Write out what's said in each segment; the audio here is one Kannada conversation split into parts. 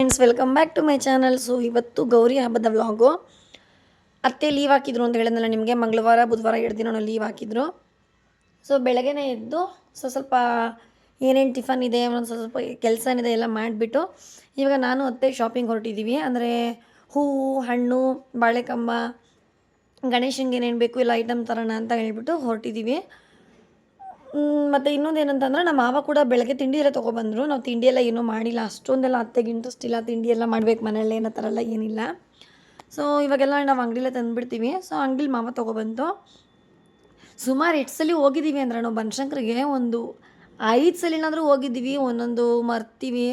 Friends welcome back to my channel so ಇವತ್ತು ಗೌರಿ ಹಬ್ಬದ ವ್ಲಾಗು ಅತ್ತೆ ಲೀವ್ ಹಾಕಿದ್ರು ಅಂತ ಹೇಳಿದ್ನಲ್ಲ ನಿಮಗೆ, ಮಂಗಳವಾರ, ಬುಧವಾರ ಎರಡು ದಿನ ಲೀವ್ ಹಾಕಿದ್ರು. ಸೊ ಬೆಳಗ್ಗೆನೇ ಎದ್ದು ಸೊ ಸ್ವಲ್ಪ ಏನೇನು ಟಿಫನ್ ಇದೆ, ಒಂದು ಸ್ವಲ್ಪ ಕೆಲಸ ಏನಿದೆ ಎಲ್ಲ ಮಾಡಿಬಿಟ್ಟು, ಇವಾಗ ನಾನು ಅತ್ತೆ ಶಾಪಿಂಗ್ ಹೊರಟಿದ್ದೀವಿ ಅಂದರೆ ಹೂವು ಹಣ್ಣು, ಬಾಳೆಕಂಬ, ಗಣೇಶನಿಗೆ ಏನೇನು ಬೇಕು ಇಲ್ಲ ಐಟಮ್ ತರೋಣ ಅಂತ ಹೇಳ್ಬಿಟ್ಟು ಹೊರಟಿದ್ದೀವಿ ಮತ್ತು ಇನ್ನೊಂದು ಏನಂತಂದ್ರೆ ನಮ್ಮ ಮಾವ ಕೂಡ ಬೆಳಗ್ಗೆ ತಿಂಡಿ ಎಲ್ಲ ತೊಗೊಬಂದರು. ನಾವು ತಿಂಡಿ ಎಲ್ಲ ಏನೂ ಮಾಡಿಲ್ಲ. ಅಷ್ಟೊಂದೆಲ್ಲ ಅತ್ತೆಗೆ ಇಂಟ್ರೆಸ್ಟ್ ಇಲ್ಲ. ತಿಂಡಿ ಎಲ್ಲ ಮಾಡ್ಬೇಕು ಮನೇಲಿ ಏನೋ ಥರ ಎಲ್ಲ ಏನಿಲ್ಲ. ಸೊ ಇವಾಗೆಲ್ಲ ನಾವು ಅಂಗಡಿಲೇ ತಂದುಬಿಡ್ತೀವಿ. ಸೊ ಅಂಗಡಿಲಿ ಮಾವ ತೊಗೊಬಂತು ಸುಮಾರು ಎಷ್ಟು ಸಲ ಹೋಗಿದ್ದೀವಿ ಅಂದ್ರೆ ನಾವು ಬನಶಂಕರಿಗೆ ಒಂದು ಐದು ಸಲಿನಾದರೂ ಹೋಗಿದ್ದೀವಿ ಒಂದೊಂದು ಮರ್ತೀವಿ,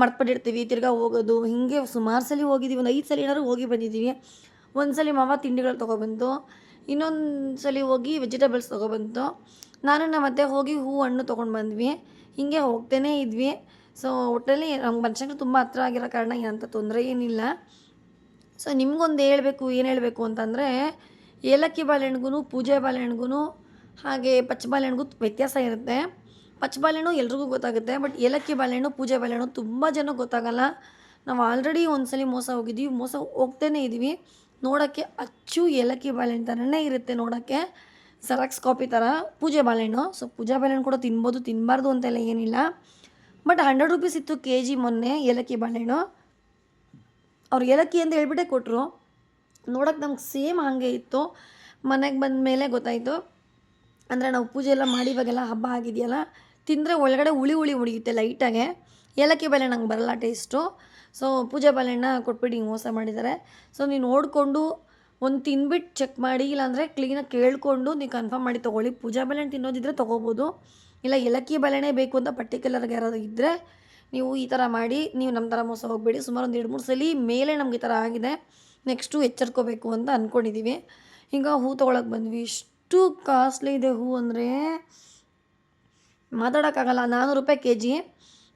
ಮರ್ತ್ಬಿಟ್ಟಿರ್ತೀವಿ, ತಿರ್ಗಾ ಹೋಗೋದು. ಹೀಗೆ ಸುಮಾರು ಸಲ ಹೋಗಿದ್ದೀವಿ ಒಂದು ಐದು ಸಲಿನಾದ್ರೂ ಹೋಗಿ ಬಂದಿದ್ದೀವಿ ಒಂದು ಸಲ ಮಾವ ತಿಂಡಿಗಳು ತೊಗೊಬಂತು ಇನ್ನೊಂದು ಸಲ ಹೋಗಿ ವೆಜಿಟೇಬಲ್ಸ್ ತೊಗೊಬಂತು ನಾನು ನಮ್ಮ ಮತ್ತೆ ಹೋಗಿ ಹೂ ಹಣ್ಣು ತೊಗೊಂಡು ಬಂದ್ವಿ. ಹೀಗೆ ಹೋಗ್ತೇನೆ ಇದ್ವಿ. ಸೊ ಒಟ್ಟಲ್ಲಿ ನಮ್ಮ ಮನುಷ್ಯನಿಗೆ ತುಂಬ ಹತ್ರ ಆಗಿರೋ ಕಾರಣ ಏನಂತ ತೊಂದರೆ ಏನಿಲ್ಲ. ಸೊ ನಿಮ್ಗೊಂದು ಹೇಳಬೇಕು, ಏನು ಹೇಳಬೇಕು ಅಂತಂದರೆ, ಏಲಕ್ಕಿ ಬಾಳೆಹಣ್ಣಿಗೂ ಪೂಜೆ ಬಾಳೆಹಣ್ಗೂ ಹಾಗೆ ಪಚ್ಚ ಬಾಳೆಹಣ್ಣಿಗೂ ವ್ಯತ್ಯಾಸ ಇರುತ್ತೆ. ಪಚ್ಚ ಬಾಳೆಹಣ್ಣು ಎಲ್ರಿಗೂ ಗೊತ್ತಾಗುತ್ತೆ, ಬಟ್ ಏಲಕ್ಕಿ ಬಾಳೆಹಣ್ಣು ಪೂಜೆ ಬಾಳೆಹಣ್ಣು ತುಂಬ ಜನ ಗೊತ್ತಾಗಲ್ಲ. ನಾವು ಆಲ್ರೆಡಿ ಒಂದ್ಸಲಿ ಮೋಸ ಹೋಗಿದ್ದೀವಿ ಮೋಸ ಹೋಗ್ತೇನೆ ಇದ್ದೀವಿ ನೋಡೋಕ್ಕೆ ಅಚ್ಚು ಏಲಕ್ಕಿ ಬಾಳೆಹಣ್ಣು ಥರನೇ ಇರುತ್ತೆ ನೋಡೋಕ್ಕೆ. ಸೆರಾಕ್ಸ್ ಕಾಪಿ ಥರ ಪೂಜೆ ಬಾಳೆಹಣ್ಣು. ಸೊ ಪೂಜಾ ಬಾಳೆಹಣ್ಣು ಕೂಡ ತಿನ್ಬೋದು ತಿನ್ನಬಾರ್ದು ಅಂತೆಲ್ಲ ಏನಿಲ್ಲ. ಬಟ್ ಹಂಡ್ರೆಡ್ ರುಪೀಸ್ ಇತ್ತು ಕೆ ಜಿ ಮೊನ್ನೆ ಏಲಕ್ಕಿ ಬಾಳೆಹಣ್ಣು. ಅವ್ರು ಏಲಕ್ಕಿ ಅಂತ ಹೇಳ್ಬಿಟ್ಟೆ ಕೊಟ್ಟರು ನೋಡೋಕೆ ನಮ್ಗೆ ಸೇಮ್ ಹಾಗೆ ಇತ್ತು. ಮನೆಗೆ ಬಂದ ಮೇಲೆ ಗೊತ್ತಾಯಿತು. ಅಂದರೆ ನಾವು ಪೂಜೆ ಎಲ್ಲ ಮಾಡಿ ಇವಾಗೆಲ್ಲ ಹಬ್ಬ ಆಗಿದೆಯಲ್ಲ, ತಿಂದರೆ ಒಳಗಡೆ ಹುಳಿ ಹುಳಿ ಉಳಿಯುತ್ತೆ ಲೈಟಾಗೆ ಏಲಕ್ಕಿ ಬಾಳೆಹಣ್ಣು ನಂಗೆ ಬರಲ್ಲ ಟೇಸ್ಟು ಸೊ ಪೂಜೆ ಬಾಳೆಹಣ್ಣ ಕೊಟ್ಬಿಟ್ಟು ಹಿಂಗೆ ಮೋಸ ಮಾಡಿದ್ದಾರೆ ಸೊ ನೀನು ನೋಡಿಕೊಂಡು ಒಂದು ತಿನ್ಬಿಟ್ಟು ಚೆಕ್ ಮಾಡಿ, ಇಲ್ಲಾಂದರೆ ಕ್ಲೀನಾಗಿ ಕೇಳಿಕೊಂಡು ನೀವು ಕನ್ಫರ್ಮ್ ಮಾಡಿ ತೊಗೊಳ್ಳಿ. ಪೂಜಾ ಬಾಳೆಹಣ್ಣು ತಿನ್ನೋದಿದ್ರೆ ತೊಗೋಬೋದು. ಇಲ್ಲ, ಏಲಕ್ಕಿ ಬಾಳೆಹಣ್ಣೆ ಬೇಕು ಅಂತ ಪರ್ಟಿಕ್ಯುಲರ್ಗೆ ಯಾರಾದ್ರು ಇದ್ದರೆ ನೀವು ಈ ಥರ ಮಾಡಿ, ನೀವು ನಮ್ಮ ಥರ ಮೋಸ ಹೋಗಬೇಡಿ. ಸುಮಾರು ಒಂದು ಎರಡು ಮೂರು ಸಲ ಮೇಲೆ ನಮ್ಗೆ ಈ ಥರ ಆಗಿದೆ. ನೆಕ್ಸ್ಟು ಎಚ್ಚರ್ಕೋಬೇಕು ಅಂತ ಅಂದ್ಕೊಂಡಿದ್ದೀವಿ ಈಗ ಹೂ ತೊಗೊಳಕ್ಕೆ ಬಂದ್ವಿ. ಇಷ್ಟು ಕಾಸ್ಟ್ಲಿ ಇದೆ ಹೂ ಅಂದರೆ ಮಾತಾಡೋಕ್ಕಾಗಲ್ಲ. ನಾನ್ನೂರು ರೂಪಾಯಿ ಕೆ ಜಿ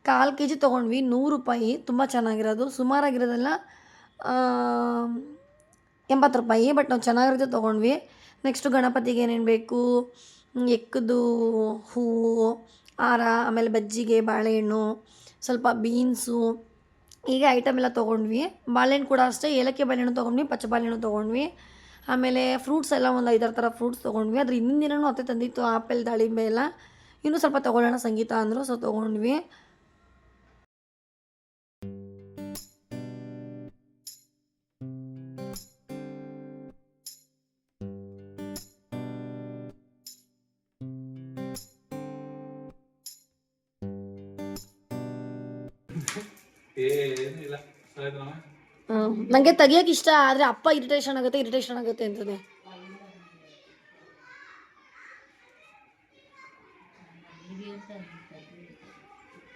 ಕಾಲು ಕೆ ಜಿ ತೊಗೊಂಡ್ವಿ. ನೂರು ರೂಪಾಯಿ. ತುಂಬ ಚೆನ್ನಾಗಿರೋದು. ಸುಮಾರಾಗಿರೋದೆಲ್ಲ ಎಂಬತ್ತು ರೂಪಾಯಿ ಬಟ್ ನಾವು ಚೆನ್ನಾಗಿರೋದು ತೊಗೊಂಡ್ವಿ. ನೆಕ್ಸ್ಟು ಗಣಪತಿಗೆ ಏನೇನು ಬೇಕು? ಎಕ್ಕದು ಹೂವು, ಆರ, ಆಮೇಲೆ ಬಜ್ಜಿಗೆ, ಬಾಳೆಹಣ್ಣು, ಸ್ವಲ್ಪ ಬೀನ್ಸು ಹೀಗೆ ಐಟಮ್ ಎಲ್ಲ ತೊಗೊಂಡ್ವಿ. ಬಾಳೆಹಣ್ಣು ಕೂಡ ಅಷ್ಟೇ, ಏಲಕ್ಕಿ ಬಾಳೆಹಣ್ಣು ತೊಗೊಂಡ್ವಿ, ಪಚ್ಚ ಬಾಳೆಹಣ್ಣು ತೊಗೊಂಡ್ವಿ. ಆಮೇಲೆ ಫ್ರೂಟ್ಸ್ ಎಲ್ಲ ಒಂದು ಐದಾರು ಥರ ಫ್ರೂಟ್ಸ್ ತೊಗೊಂಡ್ವಿ. ಅದ್ರ ಹಿಂದಿನ ದಿನವೂ ಅತ್ತೆ ತಂದಿತ್ತು, ಆಪಲ್, ದಾಳಿಂಬೆ ಎಲ್ಲ. ಇನ್ನೂ ಸ್ವಲ್ಪ ತೊಗೊಳ್ಳೋಣ ಸಂಗೀತ ಅಂದರು ಸೊ ತೊಗೊಂಡ್ವಿ. ನನಗೆ ತೆಗಿಯೋಕೆ ಇಷ್ಟ ಆದರೆ ಅಪ್ಪ ಇರಿಟೇಷನ್ ಆಗುತ್ತೆ ಇರಿಟೇಷನ್ ಆಗುತ್ತೆ ಅಂತದೆ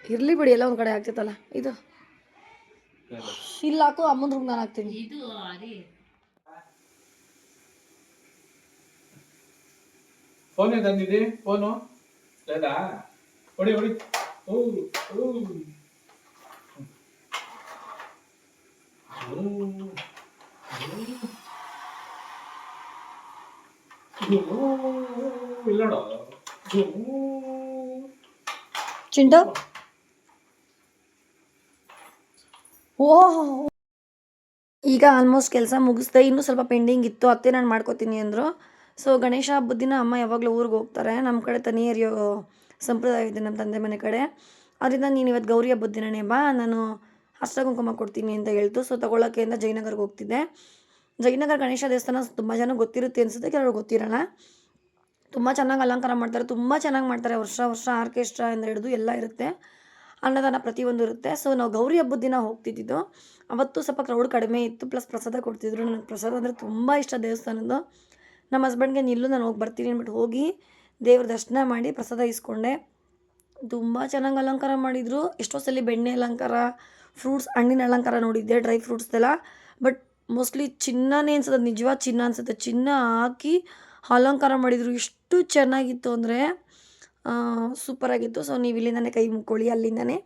ಇರ್ಲಿ ಬಿಡಿ ಎಲ್ಲ ಒಂದ್ ಕಡೆ ಆಗ್ತೈತಲ್ಲ. ಇದು. ಇಲ್ಲ ಹಾಕು ಅಮ್ಮನ ರೂಮ್ ನಾನು ಹಾಕ್ತೀನಿ. ಫೋನ್ ತಂದಿದ್ದಿ? ಫೋನು? ಹೊಡಿ ಹೊಡಿ. ಓ ಓ ಇಲ್ಲ ನೋಡು ಚಿಂಟು? ಈಗ ಆಲ್ಮೋಸ್ಟ್ ಕೆಲಸ ಮುಗಿಸ್ದೆ. ಇನ್ನೂ ಸ್ವಲ್ಪ ಪೆಂಡಿಂಗ್ ಇತ್ತು. ಅತ್ತೆ ನಾನು ಮಾಡ್ಕೋತೀನಿ ಅಂದರು. ಸೊ ಗಣೇಶ ಹಬ್ಬದ ದಿನ ಅಮ್ಮ ಯಾವಾಗಲೂ ಊರಿಗೆ ಹೋಗ್ತಾರೆ. ನಮ್ಮ ಕಡೆ ತನಿ ಸಂಪ್ರದಾಯ ಇದೆ ನಮ್ಮ ತಂದೆ ಮನೆ ಕಡೆ. ಅದರಿಂದ ನೀನು ಇವತ್ತು ಗೌರಿ ಹಬ್ಬದ ದಿನನೇ ಬಾ. ನಾನು ಹಸ್ತ ಕುಂಕುಮ ಕೊಡ್ತೀನಿ ಅಂತ ಹೇಳ್ತು. ಸೊ ತಗೊಳ್ಳೋಕ್ಕೆ ಅಂತ ಜಯನಗರ್ಗೆ ಹೋಗ್ತಿದ್ದೆ. ಜಯನಗರ ಗಣೇಶ ದೇವಸ್ಥಾನ ತುಂಬ ಜನ ಗೊತ್ತಿರುತ್ತೆ ಅನಿಸುತ್ತೆ. ಕೆಲವರು ಗೊತ್ತಿರೋಣ ತುಂಬ ಚೆನ್ನಾಗಿ ಅಲಂಕಾರ ಮಾಡ್ತಾರೆ. ತುಂಬ ಚೆನ್ನಾಗಿ ಮಾಡ್ತಾರೆ. ವರ್ಷ ವರ್ಷ ಆರ್ಕೆಸ್ಟ್ರಾ ಇಂದ ಹಿಡಿದು ಎಲ್ಲ ಇರುತ್ತೆ. ಅನ್ನದಾನ ಪ್ರತಿಯೊಂದು ಇರುತ್ತೆ. ಸೊ ನಾವು ಗೌರಿ ಹಬ್ಬದ ದಿನ ಹೋಗ್ತಿದ್ದಿದ್ದು. ಅವತ್ತು ಸ್ವಲ್ಪ ಕ್ರೌಡ್ ಕಡಿಮೆ ಇತ್ತು. ಪ್ಲಸ್ ಪ್ರಸಾದ ಕೊಡ್ತಿದ್ರು. ನನಗೆ ಪ್ರಸಾದ ಅಂದರೆ ತುಂಬ ಇಷ್ಟ ದೇವಸ್ಥಾನದ್ದು. ನಮ್ಮ ಹಸ್ಬೆಂಡ್ಗೆ ನಿಲ್ಲು, ನಾನು ಹೋಗಿ ಬರ್ತೀನಿ ಅಂದ್ಬಿಟ್ಟು ಹೋಗಿ ದೇವ್ರ ದರ್ಶನ ಮಾಡಿ ಪ್ರಸಾದ ಇಸ್ಕೊಂಡೆ. ತುಂಬ ಚೆನ್ನಾಗಿ ಅಲಂಕಾರ ಮಾಡಿದರು. ಎಷ್ಟೋ ಸಲ ಬೆಣ್ಣೆ ಅಲಂಕಾರ ಫ್ರೂಟ್ಸ್ ಹಣ್ಣಿನ ಅಲಂಕಾರ ನೋಡಿದ್ದೆ ಡ್ರೈ ಫ್ರೂಟ್ಸ್ದೆಲ್ಲ ಬಟ್ ಮೋಸ್ಟ್ಲಿ ಚಿನ್ನನೇ ಅನ್ಸುತ್ತೆ ನಿಜವಾದ ಚಿನ್ನ ಅನ್ಸುತ್ತೆ. ಚಿನ್ನ ಹಾಕಿ ಅಲಂಕಾರ ಮಾಡಿದರು ಎಷ್ಟು ಚೆನ್ನಾಗಿತ್ತು ಅಂದರೆ ಸೂಪರಾಗಿತ್ತು. ಸೊ ನೀವು ಇಲ್ಲಿಂದನೇ ಕೈ ಮುಕ್ಕೊಳ್ಳಿ, ಅಲ್ಲಿಂದನೇ.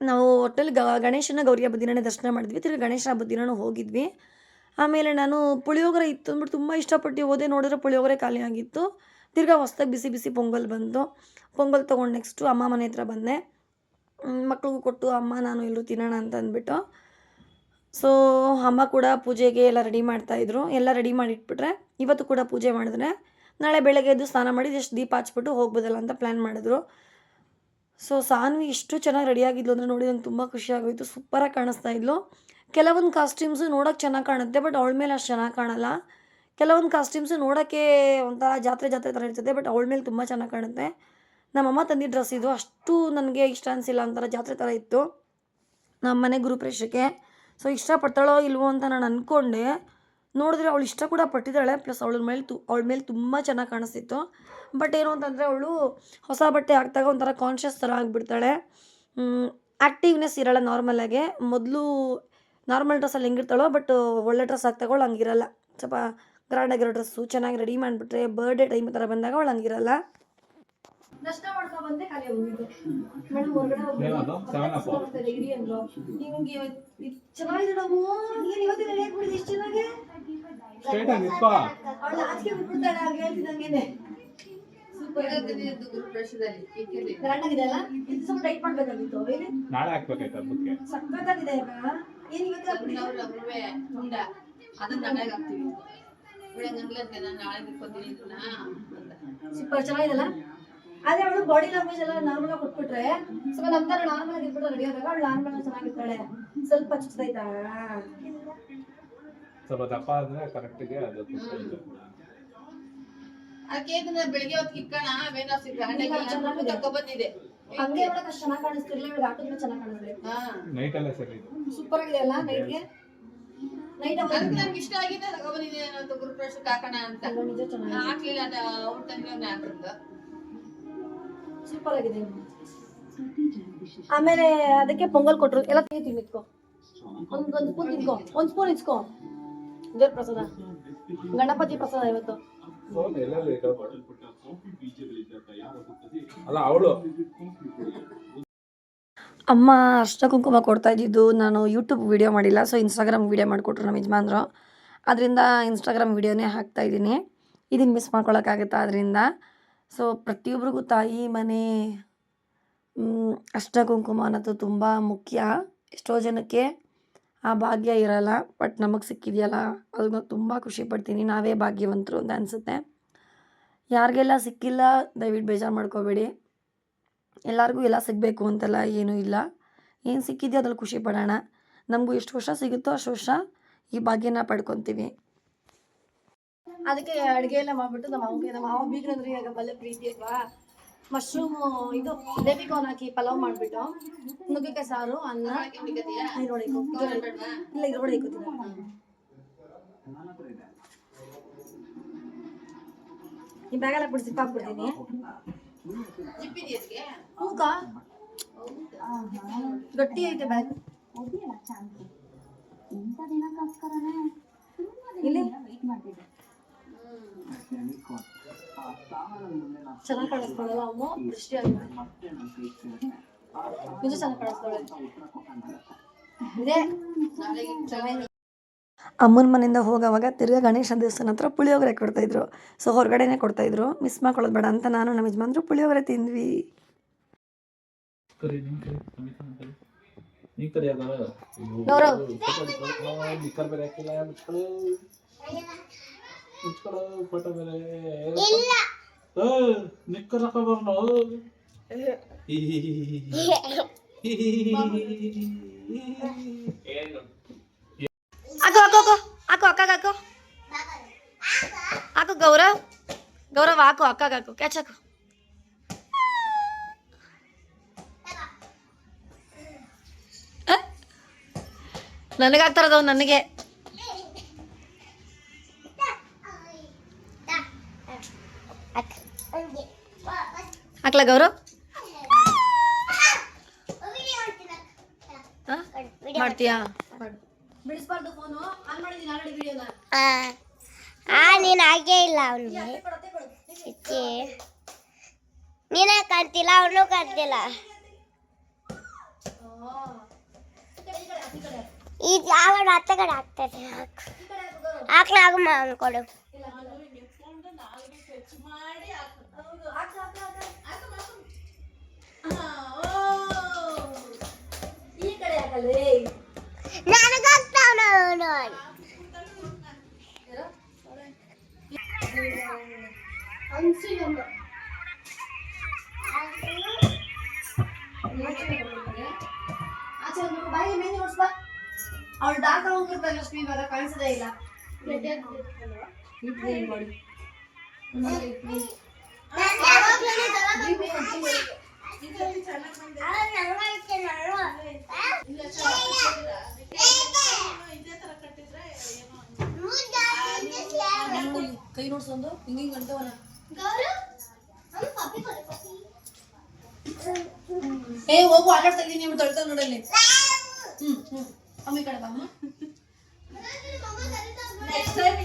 ನಾವು ಒಟ್ಟಲ್ಲಿ ಗ, ಗಣೇಶನ ಗೌರಿ ಹಬ್ಬದ ದಿನನೇ ದರ್ಶನ ಮಾಡಿದ್ವಿ. ತಿರ್ಗಿ ಗಣೇಶ ಹಬ್ಬದ ದಿನನೂ ಹೋಗಿದ್ವಿ. ಆಮೇಲೆ ನಾನು ಪುಳಿಯೋಗರೆ ಇತ್ತು ಅಂದ್ಬಿಟ್ಟು ತುಂಬ ಇಷ್ಟಪಟ್ಟು ಹೋದೆ. ನೋಡಿದ್ರೆ ಪುಳಿಯೋಗರೆ ಖಾಲಿ ಆಗಿತ್ತು. ತಿರ್ಗಾ ಹೊಸ್ದಾಗಿ ಬಿಸಿ ಬಿಸಿ ಪೊಂಗಲ್ ಬಂತು. ಪೊಂಗಲ್ ತೊಗೊಂಡು ನೆಕ್ಸ್ಟು ಅಮ್ಮ ಮನೆ ಹತ್ರ ಬಂದೆ. ಮಕ್ಳಿಗೂ ಕೊಟ್ಟು ಅಮ್ಮ ನಾನು ಎಲ್ಲರೂ ತಿನ್ನೋಣ ಅಂತ ಅಂದ್ಬಿಟ್ಟು. ಸೊ ಅಮ್ಮ ಕೂಡ ಪೂಜೆಗೆ ಎಲ್ಲ ರೆಡಿ ಮಾಡ್ತಾಯಿದ್ರು ಎಲ್ಲ ರೆಡಿ ಮಾಡಿಟ್ಬಿಟ್ರೆ ಇವತ್ತು ಕೂಡ ಪೂಜೆ ಮಾಡಿದ್ರೆ ನಾಳೆ ಬೆಳಗ್ಗೆ ಎದ್ದು ಸ್ನಾನ ಮಾಡಿ ಜಸ್ಟ್ ದೀಪ ಹಚ್ಬಿಟ್ಟು ಹೋಗ್ಬೋದಲ್ಲ ಅಂತ ಪ್ಲ್ಯಾನ್ ಮಾಡಿದ್ರು. ಸೊ ಸಾನ್ವಿ ಇಷ್ಟು ಚೆನ್ನಾಗಿ ರೆಡಿಯಾಗಿದ್ಲು ಅಂದರೆ ನೋಡಿ ನಂಗೆ ತುಂಬ ಖುಷಿ ಆಗೋಯ್ತು. ಸೂಪರಾಗಿ ಕಾಣಿಸ್ತಾ ಇದ್ಲು. ಕೆಲವೊಂದು ಕಾಸ್ಟ್ಯೂಮ್ಸು ನೋಡೋಕೆ ಚೆನ್ನಾಗಿ ಕಾಣುತ್ತೆ ಬಟ್ ಅವಳ ಮೇಲೆ ಅಷ್ಟು ಚೆನ್ನಾಗಿ ಕಾಣಲ್ಲ. ಕೆಲವೊಂದು ಕಾಸ್ಟ್ಯೂಮ್ಸು ನೋಡೋಕ್ಕೆ ಒಂಥರ ಜಾತ್ರೆ ಜಾತ್ರೆ ಥರ ಇರ್ತದೆ ಬಟ್ ಅವಳ ಮೇಲೆ ತುಂಬ ಚೆನ್ನಾಗಿ ಕಾಣುತ್ತೆ. ನಮ್ಮಮ್ಮ ತಂದಿದ್ದ ಡ್ರೆಸ್ ಇದು. ಅಷ್ಟು ನನಗೆ ಇಷ್ಟ ಅನಿಸಿಲ್ಲ ಒಂಥರ ಜಾತ್ರೆ ಥರ ಇತ್ತು. ನಮ್ಮ ಮನೆ ಗುರುಪ್ರೇಷಕ್ಕೆ ಸೊ ಇಷ್ಟಪಡ್ತಾಳೋ ಇಲ್ವೋ ಅಂತ ನಾನು ಅಂದ್ಕೊಂಡೆ ನೋಡಿದ್ರೆ ಅವಳು ಇಷ್ಟ ಕೂಡ ಪಟ್ಟಿದ್ದಾಳೆ. ಪ್ಲಸ್ ಅವಳ ಮೇಲೆ ತು, ಅವಳ ಮೇಲೆ ತುಂಬ ಚೆನ್ನಾಗಿ ಕಾಣಿಸ್ತಿತ್ತು. ಬಟ್ ಏನು ಅಂತಂದರೆ ಅವಳು ಹೊಸ ಬಟ್ಟೆ ಹಾಕಿದಾಗ ಒಂಥರ ಕಾನ್ಷಿಯಸ್ ಥರ ಆಗಿಬಿಡ್ತಾಳೆ. ಆ್ಯಕ್ಟಿವ್ನೆಸ್ ಇರಲ್ಲ ನಾರ್ಮಲಾಗೆ ಮೊದಲು ನಾರ್ಮಲ್ ಡ್ರೆಸ್ಸಲ್ಲಿ ಹೆಂಗಿರ್ತಾಳೋ ಬಟ್ ಒಳ್ಳೆ ಡ್ರೆಸ್ ಹಾಕ್ದಾಗ ಅವಳು ಹಂಗಿರಲ್ಲ. ಸ್ವಲ್ಪ ಗ್ರ್ಯಾಂಡಾಗಿರೋ ಡ್ರೆಸ್ಸು ಚೆನ್ನಾಗಿ ರೆಡಿ ಮಾಡಿಬಿಟ್ರೆ ಬರ್ಡೇ ಟೈಮ್ ಥರ ಬಂದಾಗ ಅವಳು ಹಂಗಿರಲ್ಲ. ದರ್ಶನ ಮಾಡ್ಕೊಂಡ್ ಬಂದೆ ಖಾಲಿ ಹೋಗಿದ್ದು. ಮೇಡಮ್ ಹೊರಗಡೆ? ಹೋಗ್ತಾರೆ ಇಡಿ ಅಂದ್ರು. ನಿಮ್ಗೆ ಚೆನ್ನಾಗಿದೆ ನಾವು. ನೀನು ಇವತ್ತಿನ ರೆಡಿ ಬಿಡಿದ್ ಇಷ್ಟ ಚೆನ್ನಾಗಿ? ಸ್ಟ್ರೈಟ್ ಆಗಿ ನಿಂತ್ಕೋ. ಅವಳು ಆಚೆಗೆ ಬಿಟ್ಬಿಡ್ತಾಳೆ ಆಗ ಹೇಳ್ತಿದ್ದಂಗೆನೆ ಸೂಪರ್ ಗ್ರ್ಯಾಂಡ್ ಆಗಿದೆ ಅಲ್ಲ? ಇದು ಸ್ವಲ್ಪ ಟೈಟ್ ಮಾಡ್ಬೇಕಾಗಿತ್ತು. ಏನು? ನಾಳೆ ಹಾಕ್ಬೇಕಾಯ್ತು ಹಬ್ಬಕ್ಕೆ. ಸಕ್ಕತ್ತಾಗಿದೆ ಏನು ಇವತ್ತು ಅದನ್ನ ನಾಳೆ ಹಾಕ್ತೀವಿ. ಬೆಳಗ್ಗೆ ನಾಳೆ ಬಿಟ್ಕೊತೀನಿ ಇದನ್ನ ಅಂತ. ಸೂಪರ್ ಚೆನ್ನಾಗಿದೆಲ್ಲ ಆದ್ರೆ ಅವಳು ಬಾಡಿ ಲ್ಯಾಂಗ್ವೇಜ್ ಎಲ್ಲ ನಾರ್ಮಲ್ ಆಗಿ ಕೊಟ್ಬಿಟ್ರೆ ಸ್ವಲ್ಪ ನಮ್ ತರ ನಾರ್ಮಲ್ ಆಗಿ ಇದ್ಬಿಟ್ಟು ರೆಡಿ ಆದಾಗ ಅವಳು ನಾರ್ಮಲ್ ಆಗಿ ಚೆನ್ನಾಗಿರ್ತಾಳೆ. ಸ್ವಲ್ಪ ಚುಚ್ತೈತಾ ಸ್ವಲ್ಪ ದಪ್ಪ ಆದ್ರೆ ಕರೆಕ್ಟಿಗೆ ಅದು ಆಕೆ ಅದಕ್ಕೆ ಇದನ್ನ ಬೆಳಿಗ್ಗೆ ಹೊತ್ತು ಕಿಕ್ಕಣ ಅವೇನೋ ಚೆನ್ನಾಗಿದೆ. ತಕ್ಕ ಬಂದಿದೆ ಹಂಗೆ ಅಷ್ಟು ಚೆನ್ನಾಗಿ ಕಾಣಿಸ್ತಿರ್ಲಿಲ್ಲ ಇವಳು ಹಾಕಿದ್ರೆ ಚೆನ್ನಾಗಿ ಕಾಣಿಸ್ತಿದೆ ಹಾ. ನೈಟ್ ಅಲ್ಲ ಸರಿ ಇದು ಸೂಪರ್ ಆಗಿದೆ ಅಲ್ಲ ನೈಟ್ಗೆ ನೈಟ್ ಅದಕ್ಕೆ ನನಗೆ ಇಷ್ಟ ಆಗಿದೆ ತಗೊ ಬಂದಿದೆ ಅನ್ನೋದು ಗುರುಪ್ರವೇಶಕ್ಕೆ ಹಾಕೋಣ ಅಂತ. ನಿಜ ಚೆನ್ನಾಗಿದೆ. ಹಾಕ್ಲಿಲ್ಲ ಅದು ಅವ್ರ ತಂಗಿಯವ್ರನ್ನ ಹಾಕಿದ್ದು ಸೂಪರ್ ಆಗಿದೆ. ಆಮೇಲೆ ಅದಕ್ಕೆ ಪೊಂಗಲ್ ಕೊಟ್ರು. ಎಲ್ಲ ಕೈ ತಿನ್ನಿಟ್ಕೋ ಒಂದ್ ಒಂದ್ ಸ್ಪೂನ್ ತಿನ್ಕೋ ಒಂದ್ ಸ್ಪೂನ್ ಇಸ್ಕೋ. ದೇವ್ರ ಪ್ರಸಾದ ಗಣಪತಿ ಪ್ರಸಾದ ಇವತ್ತು? ಅಲ್ಲ ಅವಳು? ಅಮ್ಮ ಅಷ್ಟ ಕುಂಕುಮ ಕೊಡ್ತಾ ಇದ್ದಿದ್ದು ನಾನು ಯೂಟ್ಯೂಬ್ ವಿಡಿಯೋ ಮಾಡಿಲ್ಲ ಸೊ ಇನ್ಸ್ಟಾಗ್ರಾಮ್ ವಿಡಿಯೋ ಮಾಡಿಕೊಟ್ರು ನಮ್ಮ ಯಜಮಾನ್ರು. ಅದರಿಂದ ಇನ್ಸ್ಟಾಗ್ರಾಮ್ ವಿಡಿಯೋನೇ ಹಾಕ್ತಾ ಇದ್ದೀನಿ. ಇದನ್ನು ಮಿಸ್ ಮಾಡ್ಕೊಳಕ್ಕಾಗುತ್ತಾ? ಅದರಿಂದ ಸೊ ಪ್ರತಿಯೊಬ್ಬರಿಗೂ ತಾಯಿ, ಮನೆ ಅಷ್ಟ ಕುಂಕುಮ ಅನ್ನೋದು ತುಂಬ ಮುಖ್ಯ. ಎಷ್ಟೋ ಜನಕ್ಕೆ ಆ ಭಾಗ್ಯ ಇರಲ್ಲ, ಬಟ್ ನಮಗೆ ಸಿಕ್ಕಿದೆಯಲ್ಲ ಅದನ್ನ ತುಂಬ ಖುಷಿ ಪಡ್ತೀನಿ. ನಾವೇ ಭಾಗ್ಯವಂತರು ಅಂತ ಅನಿಸುತ್ತೆ. ಯಾರಿಗೆಲ್ಲ ಸಿಕ್ಕಿಲ್ಲ, ದಯವಿಟ್ಟು ಬೇಜಾರು ಮಾಡ್ಕೋಬೇಡಿ. ಎಲ್ಲರಿಗೂ ಎಲ್ಲ ಸಿಗಬೇಕು ಅಂತೆಲ್ಲ ಏನೂ ಇಲ್ಲ. ಏನು ಸಿಕ್ಕಿದೆಯೋ ಅದ್ರಲ್ಲಿ ಖುಷಿ ಪಡೋಣ. ನಮಗೂ ಎಷ್ಟು ವರ್ಷ ಸಿಗುತ್ತೋ ಅಷ್ಟು ವರ್ಷ ಈ ಭಾಗ್ಯನ ಪಡ್ಕೊತೀವಿ. ಅದಕ್ಕೆ ಅಡುಗೆ ಎಲ್ಲ ಮಾಡಿಬಿಟ್ಟು ನಮ್ಮ ಮಾವಿಗೆ ನಮ್ಮ ಮಾವ ಬೀಗ್ರಂದ್ರೆ ಈಗ ಬಲ್ಲೆ ಪ್ರೀತಿ ಅಲ್ವಾ? ಮಶ್ರೂಮು ಇದು ಬೇಬಿಕಾರ್ನ್ ಹಾಕಿ ಪಲಾವ್ ಮಾಡಿಬಿಟ್ಟು, ನುಗ್ಗೆಕಾಯಿ ಸಾರು, ಅನ್ನ ಇದ್ರೊಳಗೆ ಇಲ್ಲ ಈರುಳ್ಳಿ ಇಕ್ಕೋತೀನಿ ಈ ಬ್ಯಾಗೆಲ್ಲ ಬಿಡಿಸಿ ಹಾಕ್ಬಿಡ್ತೀನಿ ಹೂಕ ಗಟ್ಟಿ ಐತೆ ಬ್ಯಾಗ್ ಇಲ್ಲಿ ಚೆನ್ನಾಗಿ ಅಮ್ಮ ದೃಷ್ಟಿ ಆಗಿದೆ ಇದು ಚೆನ್ನಾಗಿ ಇದೆ ಅಮ್ಮನ ಮನೆಯಿಂದ ಹೋಗೋವಾಗ ತಿರ್ಗಾ ಗಣೇಶ ದೇವಸ್ಥಾನ ಹತ್ರ ಪುಳಿಯೋಗರೆ ಕೊಡ್ತಾಯಿದ್ರು ಸೊ ಹೊರಗಡೆನೇ ಕೊಡ್ತಾಯಿದ್ರು ಮಿಸ್ ಮಾಡ್ಕೊಳ್ಳೋದು ಬೇಡ ಅಂತ ನಾನು ನಮ್ಮ ಯಜಮಾನ್ರು ಪುಳಿಯೋಗರೆ ತಿಂದ್ವಿ ನಿನ್ ಕರಿ ಸಮೇತ ನಿನ್ ಕರಿ ನೀನ್ ಕರಿ ಅದ ಗೌರವ್. ನಿಕ್ಕರ್ ಬೇರೆ. ಹಾಕಿಲ್ಲ ಮುಚ್ಕೊಳ್ಳು ಮುಚ್ಕೊಳ್ಳು ಫೋಟೋ ಬೇರೆ ಹಾಕೋ ಹಾಕು ಹಾಕು. ಹಾಕು ಹಾಕು ಅಕ್ಕಾಗ ಹಾಕು. ಹಾಕು ಗೌರವ್ ಗೌರವ್ ಹಾಕು ಅಕ್ಕಾಗ ಹಾಕು. ಕ್ಯಾಚ್ ಹಾಕು. ನನಗೆ ಆಗ್ತಾರದವ್ ನನಗೆ. ಹಾಕ್ಲಾ ಗೌರವ್ ಹಾ? ಮಾಡ್ತೀಯಾ ಬಿಡಿಸ್ಬಾರ್ದು ಫೋನು ಆನ್ ಮಾಡಿದೀನಿ ಆಲ್ರೆಡಿ ವಿಡಿಯೋನ ಆ ನೀನು ಹಾಗೆ ಇಲ್ಲ ಅವನಿಗೆ ಚಿಚ್ಚಿ ನೀನೇ ಕಾಣ್ತಿಲ್ಲ ಅವನು ಕಾಣ್ತಿಲ್ಲ ಈ ಅವನು ಹತ್ತ ಕಡೆ ಆಗ್ತದೆ ಹಾಕ್ಲಾಗಮ್ಮ ಅನ್ಕೊಡು ನನಗಾಗ್ತಾವ ನೋಡಿ ಅವಳು ಡಾರ್ಕ್ ಹೋಗಿರ್ತಾರೆ ಲಕ್ಷ್ಮಿ ಇವಾಗ ಕಾಣಿಸೋದೇ ಇಲ್ಲ ಕೈ ನೋಡ್ಸೊಂದು ಹಿಂಗ ಹಿಂಗ ಅಂತವನ ಏ, ಹೋಗು, ಆಟಾಡ್ತಾ ಇದ್ದೀನಿ ನೀವು ತೊಳ್ತಾ ನೋಡಲ್ಲಿ ಹ್ಮ್ ಹ್ಮ್. ಅಮ್ಮ ಕಡೆ ಬಾ, ಅಮ್ಮ. ನಿಂತವನೆ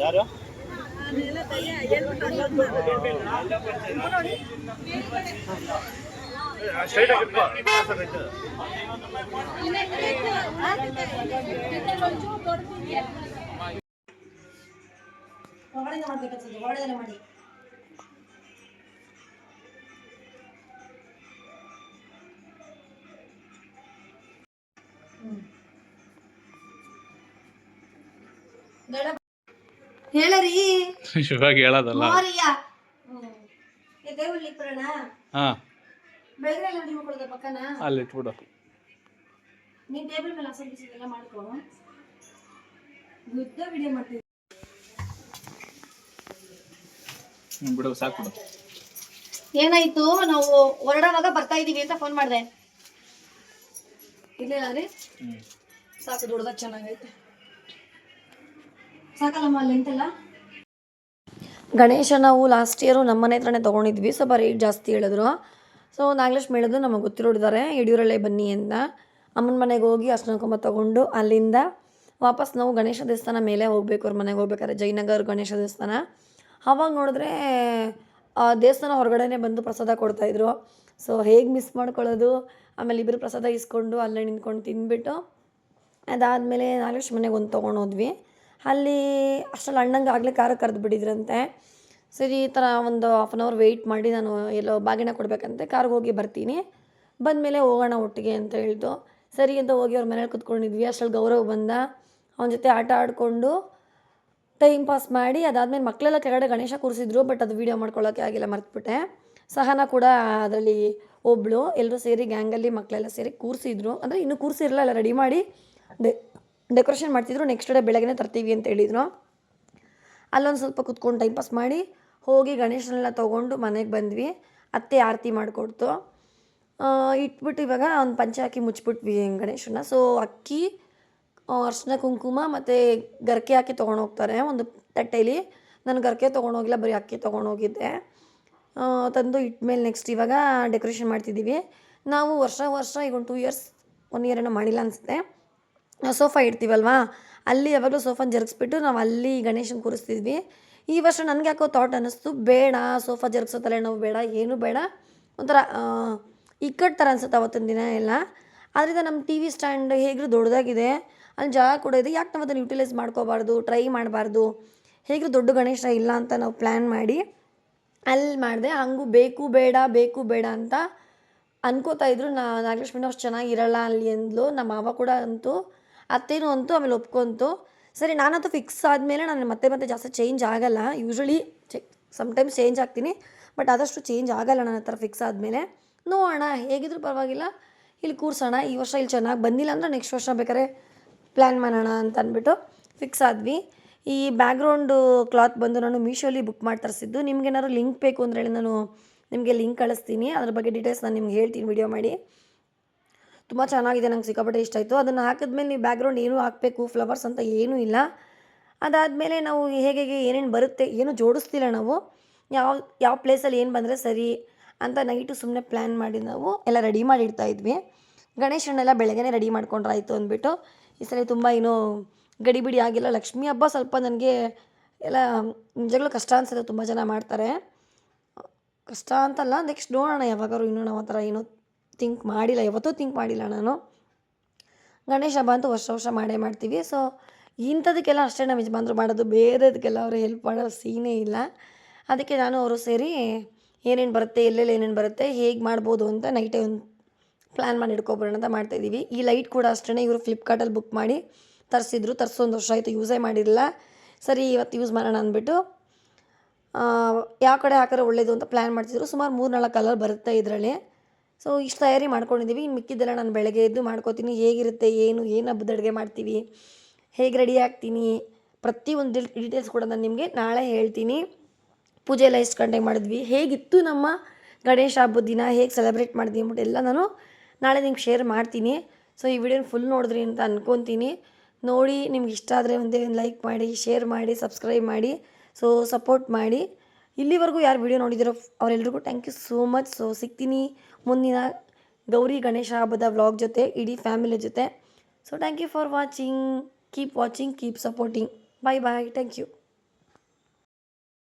ಯಾರು? ಹೊರಗಡೆ ಮಾಡ್ಬೇಕನ್ಸುತ್ತೆ ಹೊರಗಡೆ ಮಾಡಿ. ಹೇಳರಿ. ಇವಾಗ ಹೇಳೋದಲ್ಲ. ಮೋರಿಯ. ಪುರಾಣ ಹಾ. ಬೆಳಗ್ಗೆ ಪಕ್ಕನ? ಅಲ್ಲಿ ಇಟ್ಬಿಡು. ನೀನ್ ಟೇಬಲ್ ಮೇಲೆ ಹಸ ಬಿಸಿದೆಲ್ಲ ಮಾಡ್ಕೋ. ಗುದ್ದ ವಿಡಿಯೋ ಮಾಡ್ತೀವಿ ಹ್ಮ್, ಬಿಡು ಸಾಕು ಬಿಡು. ಏನಾಯ್ತು? ನಾವು ಹೊರಡೋವಾಗ ಬರ್ತಾ ಇದೀವಿ ಅಂತ ಫೋನ್ ಮಾಡಿದೆ. ಇಲ್ಲ ರೀ ಹ್ಮ್. ಸಾಕು ದೊಡ್ಡದಾಗ ಚೆನ್ನಾಗೈತೆ. ಸಾಕಲ್ಲಮ್ಮ ಲೆಂತೆಲ್ಲ ಗಣೇಶ ನಾವು ಲಾಸ್ಟ್ ಇಯರು ನಮ್ಮ ಮನೆ ಹತ್ರನೇ ತೊಗೊಂಡಿದ್ವಿ. ಸ್ವಲ್ಪ ರೇಟ್ ಜಾಸ್ತಿ ಹೇಳಿದ್ರು. ಸೊ, ನಾಗಲಕ್ಷ್ಮಿ ಹೇಳಿದ್ರು, ನಮಗೆ ಗೊತ್ತಿರೋಡಿದ್ದಾರೆ ಯಡಿಯೂರಲ್ಲೇ ಬನ್ನಿ ಅಂತ. ಅಮ್ಮನ ಮನೆಗೆ ಹೋಗಿ ಅರ್ಶನ ತೊಗೊಂಡು ಅಲ್ಲಿಂದ ವಾಪಸ್ ನಾವು ಗಣೇಶ ದೇವಸ್ಥಾನ ಮೇಲೆ ಹೋಗ್ಬೇಕು. ಅವ್ರ ಮನೆಗೆ ಹೋಗ್ಬೇಕಾದ್ರೆ ಜಯನಗರ್ ಗಣೇಶ ದೇವಸ್ಥಾನ. ಅವಾಗ ನೋಡಿದ್ರೆ ದೇವಸ್ಥಾನ ಹೊರಗಡೆನೇ ಬಂದು ಪ್ರಸಾದ ಕೊಡ್ತಾಯಿದ್ರು ಸೊ, ಹೇಗೆ ಮಿಸ್ ಮಾಡ್ಕೊಳ್ಳೋದು? ಆಮೇಲೆ ಇಬ್ಬರು ಪ್ರಸಾದ ಇಸ್ಕೊಂಡು ಅಲ್ಲೇ ನಿಂತ್ಕೊಂಡು ತಿಂದ್ಬಿಟ್ಟು ಅದಾದಮೇಲೆ ನಾಗಲಕ್ಷ್ಮಿ ಮನೆಗೆ ಒಂದು ತೊಗೊಂಡು ಹೋದ್ವಿ. ಅಲ್ಲಿ ಅಷ್ಟರಲ್ಲಿ ಅಣ್ಣಂಗೆ ಆಗಲೇ ಕಾರ ಕರೆದು ಬಿಟ್ಟಿದ್ರಂತೆ ಸರಿ, ಈ ಥರ ಒಂದು ಹಾಫ್ ಆನ್ ಅವರ್ ವೆಯ್ಟ್ ಮಾಡಿ ನಾನು ಎಲ್ಲೋ ಬಾಗಿನ ಕೊಡಬೇಕಂತೆ, ಕಾರ್ಗೆ ಹೋಗಿ ಬರ್ತೀನಿ. ಬಂದಮೇಲೆ ಹೋಗೋಣ ಒಟ್ಟಿಗೆ ಅಂತ ಹೇಳ್ತು ಸರಿ ಅಂತ ಹೋಗಿ ಅವ್ರ ಮನೇಲಿ ಕುತ್ಕೊಂಡಿದ್ವಿ. ಅಷ್ಟರಲ್ಲಿ ಗೌರವ್ ಬಂದ. ಅವನ ಜೊತೆ ಆಟ ಆಡಿಕೊಂಡು ಟೈಮ್ ಪಾಸ್ ಮಾಡಿ, ಅದಾದಮೇಲೆ ಮಕ್ಕಳೆಲ್ಲ ಕೆಳಗಡೆ ಗಣೇಶ ಕೂರಿಸಿದ್ರು ಬಟ್ ಅದು ವೀಡಿಯೋ ಮಾಡ್ಕೊಳ್ಳೋಕೆ ಆಗಿಲ್ಲ, ಮರ್ತುಬಿಟ್ಟೆ. ಸಹನ ಕೂಡ ಅದರಲ್ಲಿ ಒಬ್ಳು ಎಲ್ಲರೂ ಸೇರಿ ಗ್ಯಾಂಗಲ್ಲಿ ಮಕ್ಕಳೆಲ್ಲ ಸೇರಿ ಕೂರಿಸಿದ್ರು. ಅಂದರೆ ಇನ್ನೂ ಕೂರಿಸಿರಲ್ಲ ಎಲ್ಲ ರೆಡಿ ಮಾಡಿ. ಡೆ ಡೆಕೋರೇಷನ್ ಮಾಡ್ತಿದ್ರು ನೆಕ್ಸ್ಟ್ ಡೇ ಬೆಳಗ್ಗೆ ತರ್ತೀವಿ ಅಂತ ಹೇಳಿದ್ರು. ಅಲ್ಲೊಂದು ಸ್ವಲ್ಪ ಕುತ್ಕೊಂಡು ಟೈಮ್ ಪಾಸ್ ಮಾಡಿ, ಹೋಗಿ ಗಣೇಶನೆಲ್ಲ ತೊಗೊಂಡು ಮನೆಗೆ ಬಂದ್ವಿ. ಅತ್ತೆ ಆರತಿ ಮಾಡಿಕೊಡ್ತು. ಇಟ್ಬಿಟ್ಟು ಇವಾಗ ಒಂದು ಪಂಚ ಹಾಕಿ ಮುಚ್ಚಿಬಿಟ್ವಿ ಗಣೇಶನ ಸೊ ಅಕ್ಕಿ ಅರ್ಶಿನ ಕುಂಕುಮ ಮತ್ತು ಗರ್ಕೆ ಹಾಕಿ ತೊಗೊಂಡು ಹೋಗ್ತಾರೆ. ಒಂದು ತಟ್ಟೆಯಲ್ಲಿ ನಾನು ಗರ್ಕೆ ತೊಗೊಂಡೋಗಿಲ್ಲ ಬರೀ ಅಕ್ಕಿ ತೊಗೊಂಡೋಗಿದ್ದೆ ತಂದು ಇಟ್ಮೇಲೆ ನೆಕ್ಸ್ಟ್ ಇವಾಗ ಡೆಕೋರೇಷನ್ ಮಾಡ್ತಿದ್ದೀವಿ ನಾವು ವರ್ಷ ವರ್ಷ ಈಗ ಒಂದು ಟೂ ಇಯರ್ಸ್ ಒನ್ ಇಯರ್ ಏನೋ ಮಾಡಿಲ್ಲ ಅನಿಸುತ್ತೆ. ಸೋಫಾ ಇಡ್ತೀವಲ್ವಾ? ಅಲ್ಲಿ ಯಾವಾಗಲೂ ಸೋಫಾನ ಜರುಗಿಸ್ಬಿಟ್ಟು ನಾವು ಅಲ್ಲಿ ಗಣೇಶನ ಕೂರಿಸ್ತಿದ್ವಿ. ಈ ವರ್ಷ ನನಗೆ ಯಾಕೋ ಥಾಟ್ ಅನ್ನಿಸ್ತು, ಬೇಡ, ಸೋಫಾ ಜರುಗಿಸೋ ತಲೆನೋವು ಬೇಡ, ಏನೂ ಬೇಡ. ಒಂಥರ ಇಕ್ಕಟ್ ಇಕ್ಕಟ್ಟು ಥರ ಅನ್ಸುತ್ತೆ ಅವತ್ತಿನ ದಿನ ಎಲ್ಲ. ಆದ್ದರಿಂದ ನಮ್ಮ ಟಿ ವಿ ಸ್ಟ್ಯಾಂಡ್ ಹೇಗ್ರೂ ದೊಡ್ಡದಾಗಿದೆ. ಅಲ್ಲಿ ಜಾಗ ಕೂಡ ಇದೆ ಯಾಕೆ ನಾವು ಅದನ್ನು ಯುಟಿಲೈಸ್ ಮಾಡ್ಕೋಬಾರ್ದು ಟ್ರೈ ಮಾಡಬಾರ್ದು? ಹೇಗೂ ದೊಡ್ಡ ಗಣೇಶ ಇಲ್ಲ ಅಂತ ನಾವು ಪ್ಲ್ಯಾನ್ ಮಾಡಿ, ಅಲ್ಲಿ ಮಾಡಿದೆ, ಹಂಗೂ ಬೇಕು ಬೇಡ ಬೇಕು ಬೇಡ ಅಂತ ಅನ್ಕೋತಾ ಇದ್ರು. ನಾ ನಾಗಲಕ್ಷ್ಮಿನ ಅಷ್ಟು ಚೆನ್ನಾಗಿರಲ್ಲ ಅಲ್ಲಿ ಅಂದ್ಲು. ನಮ್ಮ ಮಾವ ಕೂಡ ಅಂತೂ ಅತ್ತೇನು ಅಂತು ಆಮೇಲೆ ಒಪ್ಕೊಂತು, ಸರಿ, ನಾನಂತೂ ಫಿಕ್ಸ್ ಆದಮೇಲೆ ನಾನು ಮತ್ತೆ ಮತ್ತೆ ಜಾಸ್ತಿ ಚೇಂಜ್ ಆಗಲ್ಲ. ಯೂಶ್ವಲಿ ಚೆ ಸಮ್ಟೈಮ್ಸ್ ಚೇಂಜ್ ಆಗ್ತೀನಿ ಬಟ್ ಆದಷ್ಟು ಚೇಂಜ್ ಆಗಲ್ಲ ನನ್ನ ಹತ್ರ ಫಿಕ್ಸ್ ಆದಮೇಲೆ. ನೋಡೋಣ, ಹೇಗಿದ್ರು ಪರವಾಗಿಲ್ಲ. ಇಲ್ಲಿ ಕೂರ್ಸೋಣ, ಈ ವರ್ಷ ಇಲ್ಲಿ ಚೆನ್ನಾಗಿ ಬಂದಿಲ್ಲ ಅಂದರೆ ನೆಕ್ಸ್ಟ್ ವರ್ಷ ಬೇಕಾದ್ರೆ ಪ್ಲ್ಯಾನ್ ಮಾಡೋಣ ಅಂತ ಅಂದ್ಬಿಟ್ಟು ಫಿಕ್ಸ್ ಆದ್ವಿ. ಈ ಬ್ಯಾಕ್ಗ್ರೌಂಡು ಕ್ಲಾತ್ ಬಂದು ನಾನು ಮೀಶೋಲಿ ಬುಕ್ ಮಾಡಿ ತರಿಸಿದ್ದು. ನಿಮ್ಗೆ ಏನಾದ್ರು ಲಿಂಕ್ ಬೇಕು ಅಂದರೆ ಹೇಳಿ ನಾನು ನಿಮಗೆ ಲಿಂಕ್ ಕಳಿಸ್ತೀನಿ. ಅದ್ರ ಬಗ್ಗೆ ಡೀಟೇಲ್ಸ್ ನಾನು ನಿಮ್ಗೆ ಹೇಳ್ತೀನಿ ವಿಡಿಯೋ ಮಾಡಿ. ತುಂಬ ಚೆನ್ನಾಗಿದೆ ನಂಗೆ ಸಿಕ್ಕಾಪಟ್ಟೆ ಇಷ್ಟ ಆಯಿತು. ಅದನ್ನು ಹಾಕಿದ್ಮೇಲೆ ನೀವು ಬ್ಯಾಕ್ಗ್ರೌಂಡ್ ಏನೂ ಹಾಕಬೇಕು ಫ್ಲವರ್ಸ್ ಅಂತ ಏನೂ ಇಲ್ಲ. ಅದಾದಮೇಲೆ ನಾವು ಹೇಗೆ ಏನೇನು ಬರುತ್ತೆ, ಏನು ಜೋಡಿಸ್ತಿಲ್ಲ ನಾವು. ಯಾವ ಯಾವ ಪ್ಲೇಸಲ್ಲಿ ಏನು ಬಂದರೆ ಸರಿ ಅಂತ ನೈಟು ಸುಮ್ಮನೆ ಪ್ಲ್ಯಾನ್ ಮಾಡಿ ನಾವು ಎಲ್ಲ ರೆಡಿ ಮಾಡಿ ಇಡ್ತಾ ಇದ್ವಿ. ಗಣೇಶನ್ನೆಲ್ಲ ಬೆಳಗ್ಗೆನೇ ರೆಡಿ ಮಾಡ್ಕೊಂಡ್ರಾಯ್ತು ಅಂದ್ಬಿಟ್ಟು, ಈ ಸಲ ತುಂಬ ಏನೂ ಗಡಿಬಿಡಿ ಆಗಿಲ್ಲ. ಲಕ್ಷ್ಮಿ ಹಬ್ಬ ಸ್ವಲ್ಪ ನನಗೆ ಎಲ್ಲ ನಿಜಗಳು ಕಷ್ಟ ಅನ್ಸುತ್ತೆ, ತುಂಬ ಜನ ಮಾಡ್ತಾರೆ. ಕಷ್ಟ ಅಂತಲ್ಲ ನೆಕ್ಸ್ಟ್ ನೋಡೋಣ ಯಾವಾಗಾದ್ರು ಇನ್ನೂ ನಾವು ಆ ಥರ ಏನೂ ಥಿಂಕ್ ಮಾಡಿಲ್ಲ, ಯಾವತ್ತೂ ಥಿಂಕ್ ಮಾಡಿಲ್ಲ ನಾನು. ಗಣೇಶ ಹಬ್ಬ ಅಂತೂ ವರ್ಷ ವರ್ಷ ಮಾಡೇ ಮಾಡ್ತೀವಿ. ಸೊ ಇಂಥದಕ್ಕೆಲ್ಲ ಅಷ್ಟೇ ನಮ್ಮ ಯಜಮಾನ್ರು ಮಾಡೋದು, ಬೇರೆದಕ್ಕೆಲ್ಲ ಅವರು ಹೆಲ್ಪ್ ಮಾಡೋ ಸೀನೇ ಇಲ್ಲ. ಅದಕ್ಕೆ ನಾನು ಅವರು ಸೇರಿ ಏನೇನು ಬರುತ್ತೆ, ಎಲ್ಲೆಲ್ಲಿ ಏನೇನು ಬರುತ್ತೆ, ಹೇಗೆ ಮಾಡ್ಬೋದು ಅಂತ ನೈಟೇ ಒಂದು ಪ್ಲ್ಯಾನ್ ಮಾಡಿ ಇಟ್ಕೊಬರೋಣ ಅಂತ ಮಾಡ್ತಾಯಿದ್ದೀವಿ ಈ ಲೈಟ್ ಕೂಡ ಅಷ್ಟೇ ಇವರು ಫ್ಲಿಪ್ಕಾರ್ಟಲ್ಲಿ ಬುಕ್ ಮಾಡಿ ತರಿಸಿದ್ರು. ತರಿಸೋ ಒಂದು ವರ್ಷ ಆಯಿತು ಯೂಸೇ ಮಾಡಿರಲಿಲ್ಲ. ಸರಿ, ಇವತ್ತು ಯೂಸ್ ಮಾಡೋಣ ಅಂದ್ಬಿಟ್ಟು ಯಾವ ಕಡೆ ಹಾಕಿದ್ರೆ ಒಳ್ಳೇದು ಅಂತ ಪ್ಲ್ಯಾನ್ ಮಾಡ್ತಿದ್ರು. ಸುಮಾರು ಮೂರು ನಾಲ್ಕು ಕಲರ್ ಬರುತ್ತೆ ಇದರಲ್ಲಿ. ಸೊ ಇಷ್ಟು ತಯಾರಿ ಮಾಡ್ಕೊಂಡಿದ್ದೀವಿ ಇನ್ನು ಮಿಕ್ಕಿದ್ದೆಲ್ಲ ನಾನು ಬೆಳಗ್ಗೆ ಎದ್ದು ಮಾಡ್ಕೋತೀನಿ. ಹೇಗಿರುತ್ತೆ, ಏನು ಏನು ಹಬ್ಬದ ಅಡುಗೆ ಮಾಡ್ತೀವಿ, ಹೇಗೆ ರೆಡಿ ಆಗ್ತೀನಿ, ಪ್ರತಿಯೊಂದು ಡೀಟೇಲ್ಸ್ ಕೂಡ ನಾನು ನಿಮಗೆ ನಾಳೆ ಹೇಳ್ತೀನಿ. ಪೂಜೆ ಎಲ್ಲ ಎಷ್ಟು ಗಂಟೆಗೆ ಮಾಡಿದ್ವಿ, ಹೇಗಿತ್ತು ನಮ್ಮ ಗಣೇಶ ಹಬ್ಬದ ದಿನ, ಹೇಗೆ ಸೆಲೆಬ್ರೇಟ್ ಮಾಡಿದ್ವಿ ಅಂದ್ಬಿಟ್ಟು ಎಲ್ಲ ನಾನು ನಾಳೆ ನಿಮ್ಗೆ ಶೇರ್ ಮಾಡ್ತೀನಿ. ಸೊ ಈ ವಿಡಿಯೋನ ಫುಲ್ ನೋಡಿದ್ರಿ ಅಂತ ಅಂದ್ಕೊತೀನಿ ನೋಡಿ, ನಿಮ್ಗೆ ಇಷ್ಟ ಆದರೆ ಒಂದೇ ಒಂದು ಲೈಕ್ ಮಾಡಿ ಶೇರ್ ಮಾಡಿ ಸಬ್ಸ್ಕ್ರೈಬ್ ಮಾಡಿ, ಸೊ ಸಪೋರ್ಟ್ ಮಾಡಿ. ಇಲ್ಲಿವರೆಗೂ ಯಾರು ವಿಡಿಯೋ ನೋಡಿದಿರೋ ಅವರೆಲ್ರಿಗೂ thank you so much so ಸಿಗ್ತೀನಿ. ಮುಂದಿನ ಗೌರಿ ಗಣೇಶ ಹಬ್ಬದ ವ್ಲಾಗ್ ಜೊತೆ, ಇಡೀ ಫ್ಯಾಮಿಲಿ ಜೊತೆ. So thank you for watching keep watching keep supporting bye bye thank you